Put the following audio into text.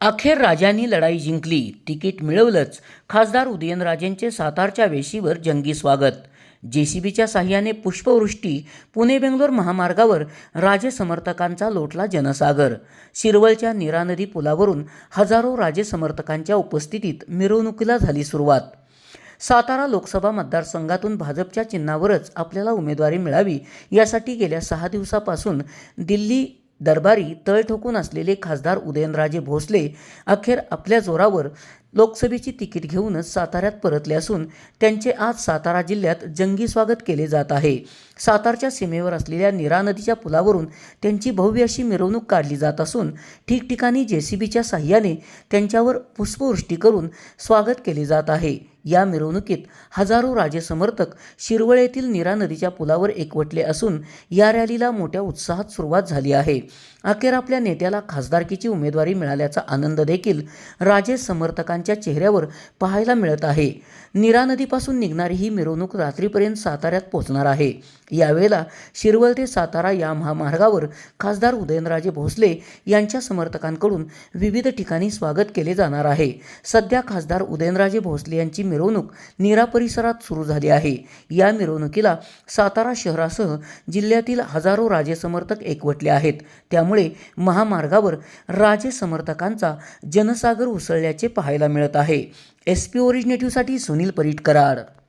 अखेर राजांनी लढाई जिंकली. तिकीट मिळवलंच. खासदार उदयनराजेंचे सातारच्या वेशीवर जंगी स्वागत. जे सी बीच्या साह्याने पुष्पवृष्टी पुणे बेंगलोर महामार्गावर राजे समर्थकांचा लोटला जनसागर. शिरवळच्या नीरा नदी पुलावरून हजारो राजे समर्थकांच्या उपस्थितीत मिरवणुकीला झाली सुरुवात. सातारा लोकसभा मतदारसंघातून भाजपच्या चिन्हावरच आपल्याला उमेदवारी मिळावी यासाठी गेल्या सहा दिवसापासून दिल्ली दरबारी तळ ठोकून असलेले खासदार उदयनराजे भोसले अखेर आपल्या जोरावर लोकसभेची तिकीट घेऊनच साताऱ्यात परतले असून त्यांचे आज सातारा जिल्ह्यात जंगी स्वागत केले जात आहे. सातारच्या सीमेवर असलेल्या निरा नदीच्या पुलावरून त्यांची भव्य अशी मिरवणूक काढली जात असून ठिकठिकाणी जे सी बीच्या साह्याने त्यांच्यावर पुष्पवृष्टी करून स्वागत केले जात आहे. या मिरवणुकीत हजारो राजे समर्थक शिरवळ येथील नीरा नदीच्या पुलावर एकवटले असून या रॅलीला मोठ्या उत्साहात सुरुवात झाली आहे. अखेर आपल्या नेत्याला खासदारकीची उमेदवारी मिळाल्याचा आनंद देखील राजे समर्थकांच्या चेहऱ्यावर पाहायला मिळत आहे. नीरा नदीपासून निघणारी ही मिरवणूक रात्रीपर्यंत साताऱ्यात पोहोचणार आहे. यावेळेला शिरवळ ते सातारा या महामार्गावर खासदार उदयनराजे भोसले यांच्या समर्थकांकडून विविध ठिकाणी स्वागत केले जाणार आहे. सध्या खासदार उदयनराजे भोसले यांची मिरवणूक नीरा परिसरात सुरू झाली आहे. या मिरवणुकीला सातारा शहरासह जिल्ह्यातील हजारो राजे समर्थक एकवटले आहेत. त्यामुळे महामार्गावर राजे समर्थकांचा जनसागर उसळल्याचे पाहायला मिळत आहे. एस पी ओरिजिनेटिव्हसाठी सुनील परीटकराड